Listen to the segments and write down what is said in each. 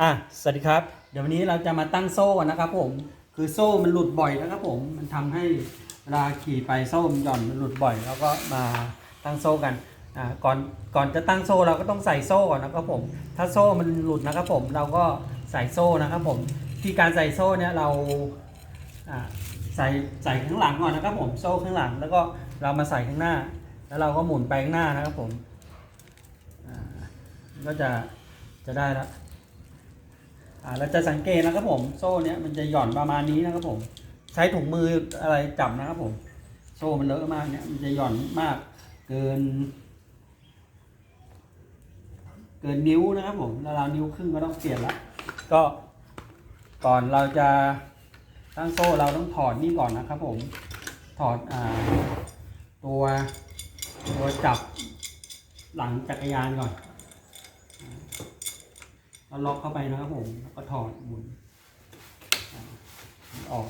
อะ สวัสดีครับ เดี๋ยววันนี้เราจะมาตั้งโซ่นะครับผม คือโซ่มันหลุดบ่อยนะครับผม มันทำให้เวลาขี่ไปโซ่มันหย่อนมันหลุดบ่อย แล้วก็มาตั้งโซ่กัน อ่า ก่อน ก่อนจะตั้งโซ่เราก็ต้องใส่โซ่ก่อนนะครับผม ถ้าโซ่มันหลุดนะครับผม เราก็ใส่โซ่นะครับผม ที่การใส่โซ่เนี่ยเรา อ่า ใส่ใส่ข้างหลังก่อนนะครับผม โซ่ข้างหลัง แล้วก็เรามาใส่ข้างหน้า แล้วเราก็หมุนไปข้างหน้านะครับผม อ่า ก็จะ จะได้แล้ว อ่าเราจะสังเกตนะครับผมโซ่เนี้ยมันจะหย่อนประมาณนี้นะครับผม ใช้ถุงมืออะไรจับนะครับผม โซ่มันเลอะมากเนี้ยมันจะหย่อนมากเกิน เกินนิ้วนะครับผมแล้วเรานิ้วครึ่งก็ต้องเปลี่ยนละก็ก่อนเราจะตั้งโซ่เราต้องถอดนี่ก่อนนะครับผมถอดอ่าตัวตัวจับหลังจักรยานก่อน เราล็อกเข้าไปนะครับผมแล้วก็ถอดหมุนอออก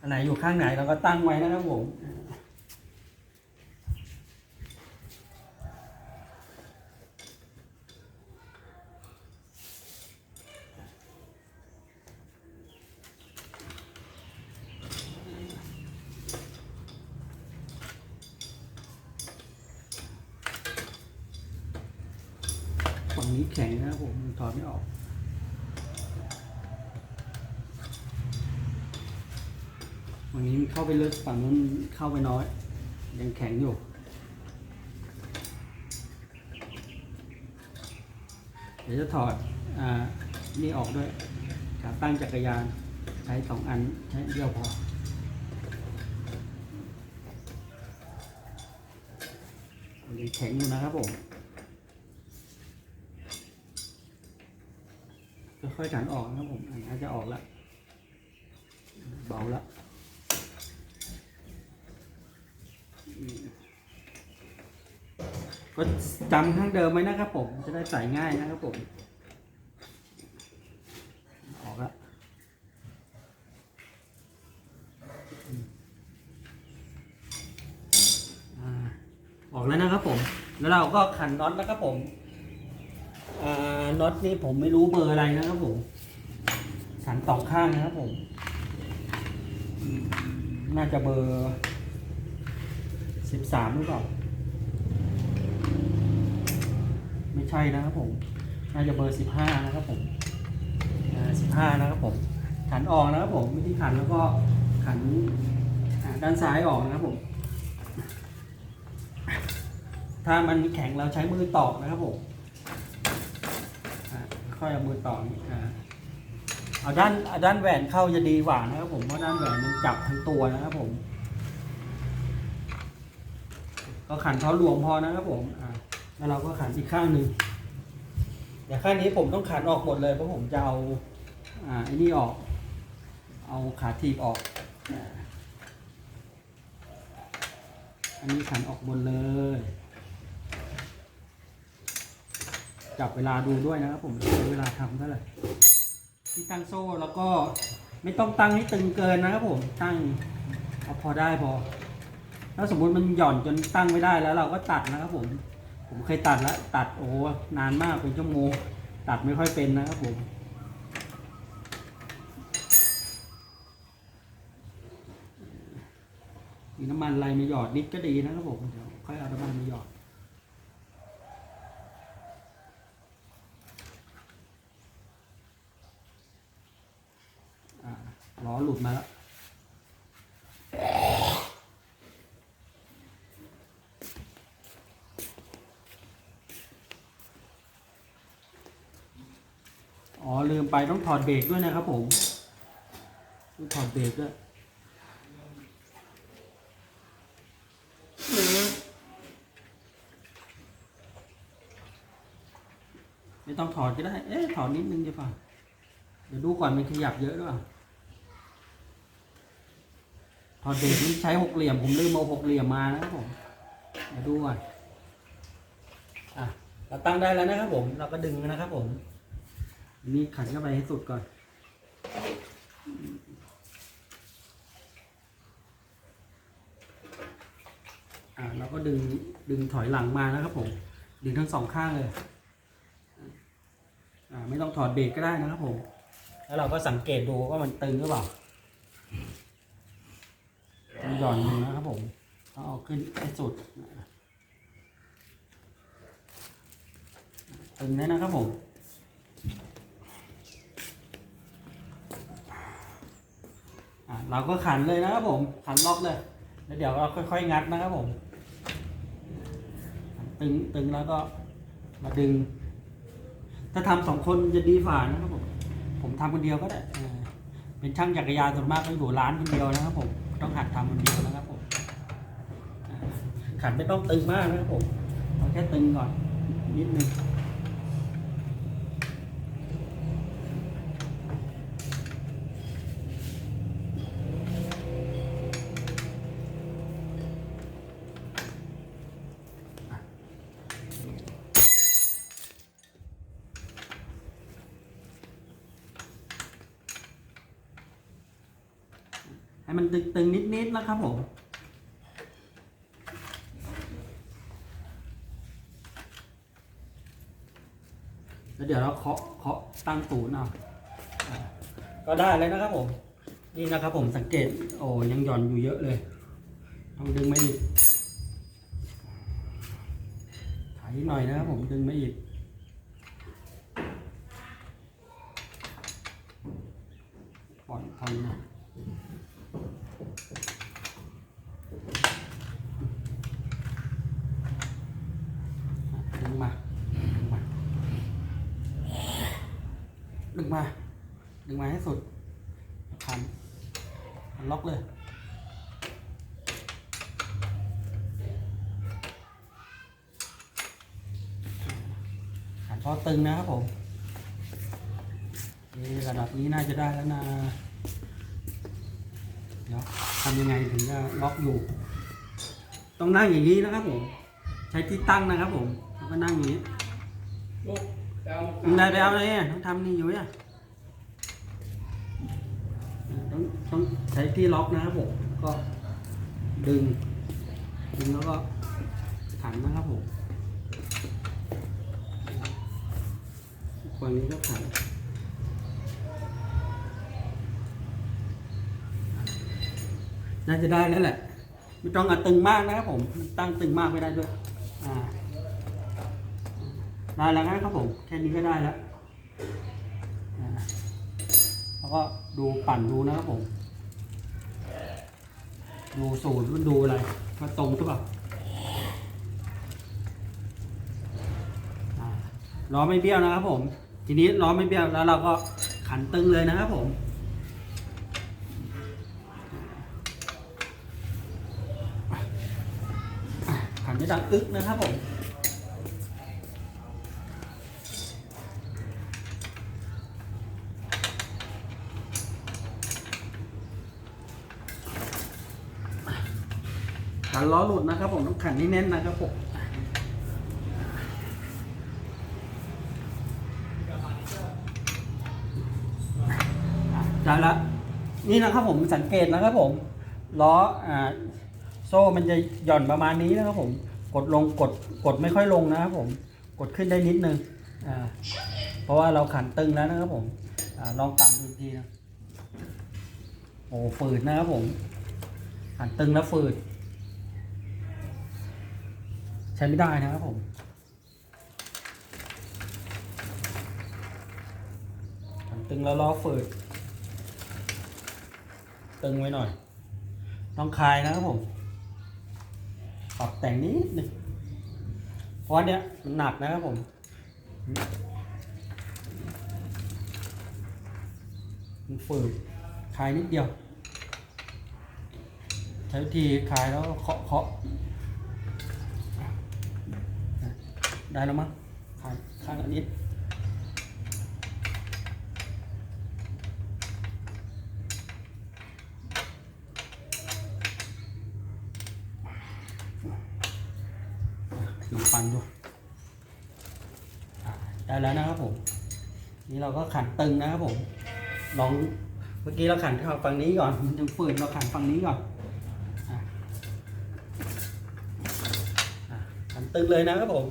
อันไหนอยู่ข้างไหนเราก็ตั้งไว้นะครับผม นี้แข็งนะครับผมถอดไม่ออกฝั่งนี้เข้าไปลึกฝั่งนู้นเข้าไปน้อย ยังแข็งอยู่เดี๋ยวจะถอดอ่านี่ออกด้วยขาตั้งจักรยานใช้สองอันใช้เดียวพอยังแข็งอยู่นะครับผม ค่อยๆถันออกนะครับผมอันนี้จะออกแล้วเบาแล้วก็จำข้างเดิมไว้นะครับผม จะได้ใส่ง่ายนะครับผม ออกแล้วออกแล้วนะครับผม แล้วเราก็ขันน็อตนะครับผมอ่า น็อตนี่ผมไม่รู้เบอร์อะไรนะครับผมขันสองข้างนะครับผม น่าจะเบอร์สิบสามหรือเปล่า ไม่ใช่นะครับผม น่าจะเบอร์สิบห้านะครับผมสิบห้านะครับผม ขันออกนะครับผมวิธีขันแล้วก็ขันด้านซ้ายออกนะครับผม ถ้ามันแข็งเราใช้มือตอกนะครับผม ค่อยเอามือต่อนี่อ่าเอาด้านเอาด้านแหวนเข้าจะดีกว่านะครับผมเพราะด้านแหวนมันจับทั้งตัวนะครับผม ก็ขันเท้ารวมพอนะครับผมอ่าแล้วเราก็ขันอีกข้างหนึ่งเดี๋ยวข้างนี้ผมต้องขันออกหมดเลยเพราะผมจะเอาอ่าไอ้นี่ออก เอาขาทีบออกอันนี้ขันออกหมดเลย จับเวลาดูด้วยนะครับผมใช้เวลาทำเท่าไหร่ที่ตั้งโซ่แล้วก็ไม่ต้องตั้งให้ตึงเกินนะครับผมตั้งเอาพอได้พอ ถ้าสมมุติมันหย่อนจนตั้งไม่ได้แล้ว เราก็ตัดนะครับผม ผมเคยตัดแล้วตัดโอ้โหนานมากเป็นชั่วโมงตัดไม่ค่อยเป็นนะครับผมมีน้ำมันอะไรมาหยอดนิดก็ดีนะครับผมเดี๋ยวค่อยเอาน้ำมันมาหยอด อ่า ล้อหลุดมาแล้วอ๋อ ลืมไปต้องถอดเบรกด้วยนะครับผมต้องถอดเบรกด้วยไม่ต้องถอดก็ได้ เอ๊ะถอดนิดนึงดีกว่าเดี๋ยวดูก่อนมันขยับเยอะด้วย ถอดเบรกนี่ใช้หกเหลี่ยม ผมลืมเอาหกเหลี่ยมมานะครับผมเดี๋ยวดูก่อนอะเราตั้งได้แล้วนะครับผม เราก็ดึงนะครับผม นี่ขันเข้าไปให้สุดก่อน อ่าเราก็ดึงดึงถอยหลังมานะครับผม ดึงทั้งสองข้างเลย อ่าไม่ต้องถอดเบรกก็ได้นะครับผม แล้วเราก็สังเกตดูว่ามันตึงหรือเปล่า หย่อนดูนะครับผมต้องเอาขึ้นให้สุดตึงแน่นะครับผมเราก็ขันเลยนะครับผม ขันล็อกเลย แล้วเดี๋ยวเราค่อยๆ งัดนะครับผม ตึงตึงแล้วก็มาดึง ถ้าทำสองคนจะดีฝ่านะครับผม ผมทำคนเดียวก็ได้เออเป็นช่างจักรยานส่วนมากก็อยู่ร้านคนเดียวนะครับผม ต้องหัดทำคนเดียวนะครับผมอ่าขันไม่ต้องตึงมากนะครับผมเอาแค่ตึงก่อนนิดนึง ให้มันตึงๆนิดๆนะครับผมแล้วเดี๋ยวเราเคาะเคาะตั้งศูนย์เอาอ่าก็ได้เลยนะครับผม นี่นะครับผมสังเกต โอ้ยังหย่อนอยู่เยอะเลยต้องดึงไม่อีกไถหน่อยนะครับผมดึงไม่อีกผ่อนผ่อนน่อยดึงมา ดึงมา ดึงมา ดึงมาให้สุดพันพันล็อกเลยขันพอตึงนะครับผมนี่ระดับนี้น่าจะได้แล้วนะเดี๋ยวทำยังไงถึงจะล็อกอยู่ ต้องนั่งอย่างนี้นะครับผม ใช้ที่ตั้งนะครับผมแล้วก็นั่งอย่างนี้ลูกไปเอามึงได้ไปเอาเลยอะต้องทำนี่อยู่อะ ต้องต้องใช้ที่ล็อกนะครับผมก็ดึง ดึงแล้วก็ขันนะครับผมฝั่งนี้ก็ขันน่าจะได้แล้วแหละ ไม่ต้องอตึงมากนะครับผม ตั้งตึงมากไม่ได้ด้วย อ่า ได้แล้วนะครับผม แค่นี้ก็ได้แล้ว แล้วก็ดูปั่นดูนะครับผม ดูสูตรมันดูอะไรว่าตรงหรือเปล่าล้อไม่เบี้ยวนะครับผม ทีนี้ล้อไม่เบี้ยวแล้วเราก็ขันตึงเลยนะครับผมขันไม่ดังอึกนะครับผม ล้อหลุดนะครับ ผมต้องขันให้แน่นนะครับผมได้ละนี่นะครับผมสังเกตนะครับผมล้ออ่าโซ่มันจะหย่อนประมาณนี้นะครับผม กดลงกดกดไม่ค่อยลงนะครับผมกดขึ้นได้นิดนึงอ่าเพราะว่าเราขันตึงแล้วนะครับผมอลองปั่นดูอีกทีนะโอ้ฝืดนะครับผมขันตึงแล้วฝืด ใช้ไม่ได้นะครับผม ตึงแล้วล้อฝืด ตึงไว้หน่อย ต้องคลายนะครับผมปรับแต่งนิดหนึงเพราะว่าเนี้ยมันหนักนะครับผมมันฝืดคลายนิดเดียว ใช้วิธีคลายแล้วเคาะเคาะ ได้แล้วมั้งข้างข้างอันนี้ลองปันดูได้แล้วนะครับผม นี่เราก็ขันตึงนะครับผม ลองเมื่อกี้เราขันข้าฝั่งนี้ก่อน มันยังฝืนเราขันฝั่งนี้ก่อนขันตึงเลยนะครับผม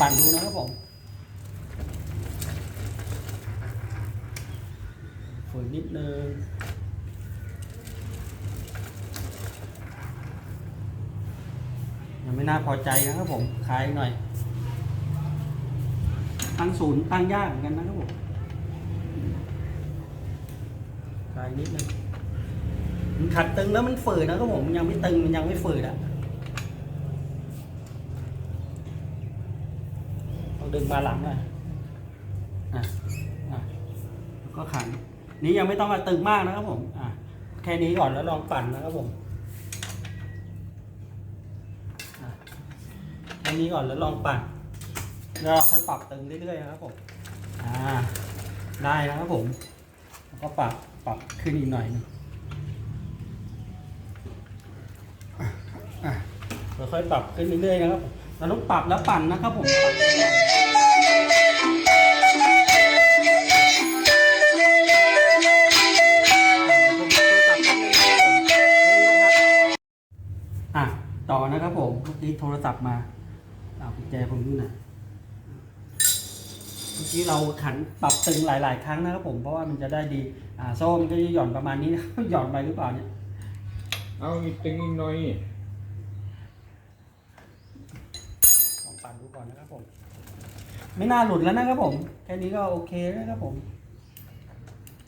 ปั่นดูนะครับผมฝืนนิดนึงยังไม่น่าพอใจนะครับผมคลายหน่อย ตั้งศูนย์ตั้งยากเหมือนกันนะครับผมคลายนิดนึงมันขัดตึงแล้วมันฝืดนะครับผม ยังไม่ตึงมันยังไม่ฝืดอะ ต้อง ดึงมาหลังหน่อยอะอะแล้วก็ขัน นี้ยังไม่ต้องมาตึงมากนะครับผมอะแค่นี้ก่อนแล้วลองปั่นนะครับผมอะแค่นี้ก่อนแล้วลองปั่นแล้วเราค่อยปรับตึงเรื่อยๆนะครับผมอ่าได้นะครับผม แล้วก็ปรับปรับขึ้นอีกหน่อยหนึงอะอะราค่อยปรับขึ้นเรื่อยๆนะครับผมเราต้องปรับแล้วปั่นนะครับผม ต่อนะครับผมเมื่อกี้โทรศัพท์มาเอากุญแจผมอยู่ไหนเมื่อกี้เราขันปรับตึงหลาย ๆ ครั้งนะครับผมเพราะว่ามันจะได้ดีอ่าโซ่มันก็จะหย่อนประมาณนี้นะ หย่อนไปหรือเปล่าเนี่ยเอาอีกตึงอีกหน่อยลองปั่นดูก่อนนะครับผม ไม่น่าหลุดแล้วนะครับผม แค่นี้ก็โอเคแล้วนะครับผม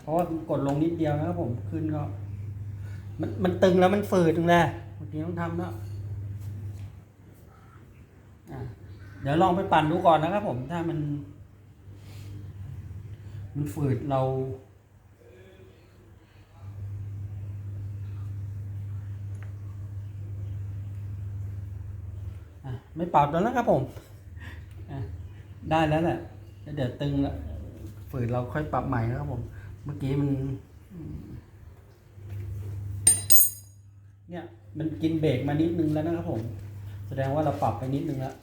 เพราะว่ากดลงนิดเดียวนะครับผมขึ้นก็ มันมันตึงแล้วมันฝืดตรงแรกเมื่อกี้ต้องทำแล้วอะ เดี๋ยวลองไปปั่นดูก่อนนะครับผมถ้ามัน มันฝืดเรา ไม่ปรับแล้วนะครับผม ได้แล้วแหละเดี๋ยวตึงละฝืนเราค่อยปรับใหม่นะครับผม เมื่อกี้มันเนี่ยมันกินเบรกมานิดนึงแล้วนะครับผม แสดงว่าเราปรับไปนิดนึงแล้ว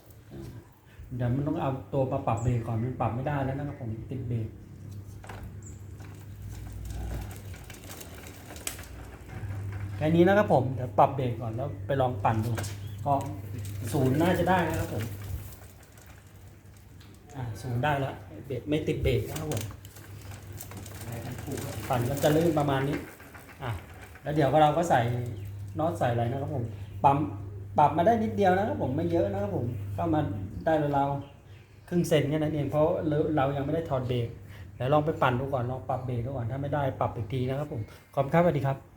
เดี๋ยวมันต้องเอาตัวมาปรับเบรกก่อนมันปรับไม่ได้แล้วนะครับผมติดเบรกแค่นี้นะครับผมเดี๋ยวปรับเบรกก่อนแล้วไปลองปั่นดู ก็ศูนย์น่าจะได้นะครับผมอ่าศูนย์ได้แล้วเบรกไม่ติดเบรกนะครับผมปั่นก็จะลื่นประมาณนี้อะแล้วเดี๋ยวเราก็ใส่น็อตใส่อะไรนะครับผมปั๊ม ปรับมาได้นิดเดียวนะครับผมไม่เยอะนะครับผมก็มาได้เราครึ่งเซนแค่นั้นเองเพราะเราเรายังไม่ได้ถอดเบรกเดี๋ยวลองไปปั่นดูก่อนลองปรับเบรกดูก่อนถ้าไม่ได้ปรับอีกทีนะครับผมขอบคุณครับสวัสดีครับ